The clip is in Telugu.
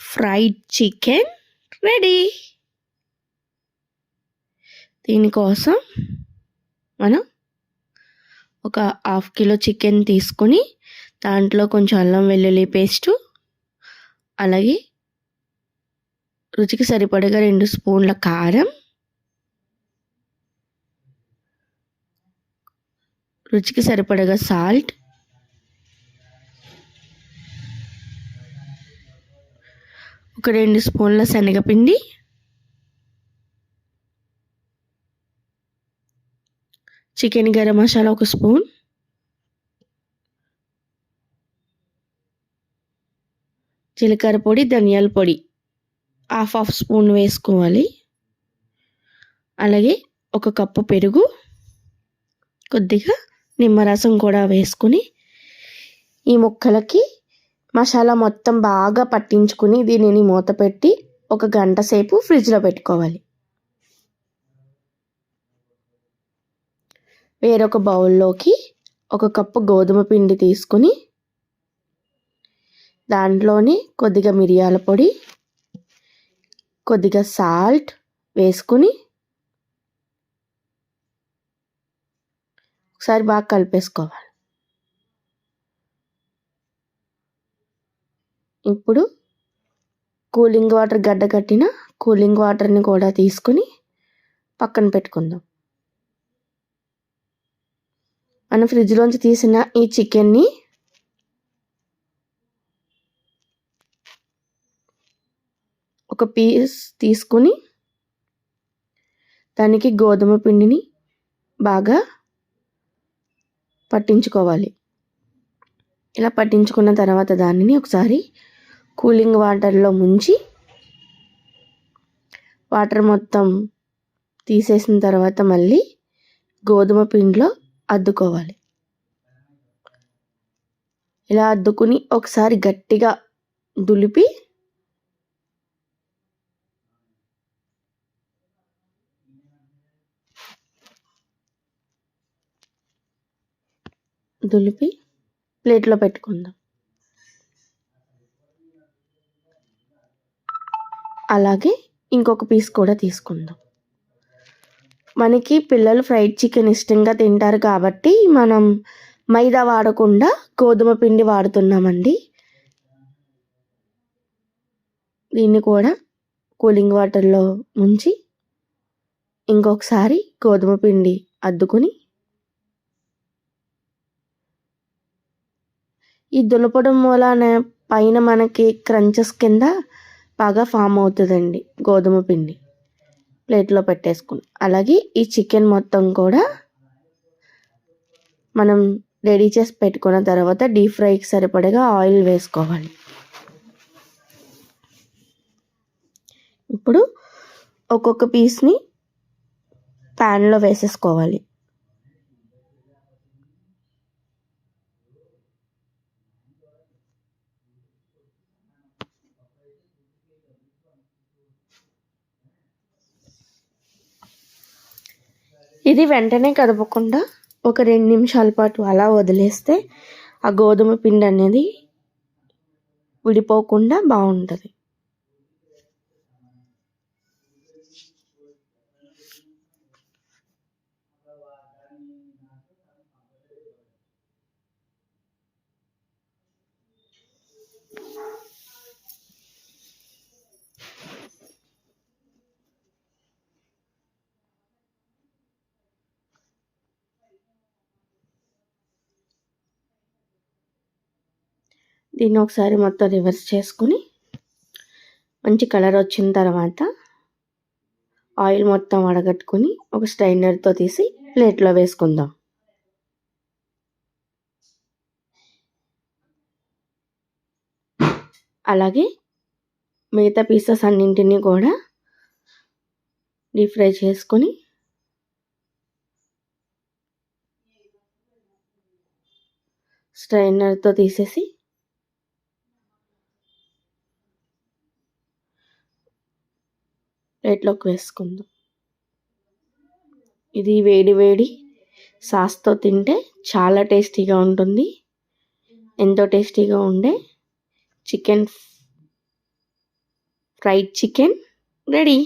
Fried chicken ready. దీనికోసం మనం ఒక హాఫ్ కిలో చికెన్ తీసుకొని దాంట్లో కొంచెం అల్లం వెల్లుల్లి పేస్టు అలాగే రుచికి సరిపడగా రెండు స్పూన్ల కారం రుచికి సరిపడగా సాల్ట్ ఒక రెండు స్పూన్ల శనగపిండి. చికెన్ గరం మసాలా ఒక స్పూన్. జీలకర్ర పొడి ధనియాల పొడి హాఫ్ హాఫ్ స్పూన్ వేసుకోవాలి. అలాగే ఒక కప్పు పెరుగు కొద్దిగా నిమ్మరసం కూడా వేసుకుని ఈ ముక్కలకి మసాలా మొత్తం బాగా పట్టించుకుని దీనిని మూత పెట్టి ఒక గంట సేపు ఫ్రిడ్జ్లో పెట్టుకోవాలి. వేరొక బౌల్లోకి ఒక కప్పు గోధుమ పిండి తీసుకుని దాంట్లోని కొద్దిగా మిరియాల పొడి కొద్దిగా సాల్ట్ వేసుకుని ఒకసారి బాగా కలిపేసుకోవాలి. ఇప్పుడు కూలింగ్ వాటర్ గడ్డ కట్టిన కూలింగ్ వాటర్ని కూడా తీసుకుని పక్కన పెట్టుకుందాం. మనం ఫ్రిడ్జ్లోంచి తీసిన ఈ చికెన్ని ఒక పీస్ తీసుకుని దానికి గోధుమ పిండిని బాగా పట్టించుకోవాలి. ఇలా పట్టించుకున్న తర్వాత దానిని ఒకసారి కూలింగ్ వాటర్లో ముంచి వాటర్ మొత్తం తీసేసిన తర్వాత మళ్ళీ గోధుమ పిండిలో అద్దుకోవాలి. ఇలా అద్దుకుని ఒకసారి గట్టిగా దులిపి దులిపి ప్లేట్లో పెట్టుకుందాం. అలాగే ఇంకొక పీస్ కూడా తీసుకుందాం. మనకి పిల్లలు ఫ్రైడ్ చికెన్ ఇష్టంగా తింటారు కాబట్టి మనం మైదా వాడకుండా గోధుమ పిండి వాడుతున్నామండి. దీన్ని కూడా కూలింగ్ వాటర్లో ముంచి ఇంకొకసారి గోధుమ పిండి అద్దుకొని ఈ దులపడం వలన పైన మనకి క్రంచెస్ కింద బాగా ఫామ్ అవుతుందండి గోధుమ పిండి. ప్లేట్లో పెట్టేసుకుని. అలాగే ఈ చికెన్ మొత్తం కూడా మనం రెడీ చేసి పెట్టుకున్న తర్వాత డీప్ ఫ్రైకి సరిపడగా ఆయిల్ వేసుకోవాలి. ఇప్పుడు ఒక్కొక్క పీస్ని ప్యాన్లో వేసేసుకోవాలి. ఇది వెంటనే కదపకుండా ఒక రెండు నిమిషాల పాటు అలా వదిలేస్తే ఆ గోధుమ పిండి అనేది విడిపోకుండా బాగుంటుంది. దీన్ని ఒకసారి మొత్తం రివర్స్ చేసుకుని మంచి కలర్ వచ్చిన తర్వాత ఆయిల్ మొత్తం వడగట్టుకుని ఒక స్ట్రైనర్తో తీసి ప్లేట్లో వేసుకుందాం. అలాగే మిగతా పీసెస్ అన్నింటినీ కూడా డీప్ ఫ్రై చేసుకొని స్ట్రైనర్తో తీసేసి ప్లేట్లోకి వేసుకుందాం. ఇది వేడి వేడి సాస్తో తింటే చాలా టేస్టీగా ఉంటుంది. ఎంతో టేస్టీగా ఉండే చికెన్ ఫ్రైడ్ చికెన్ రెడీ.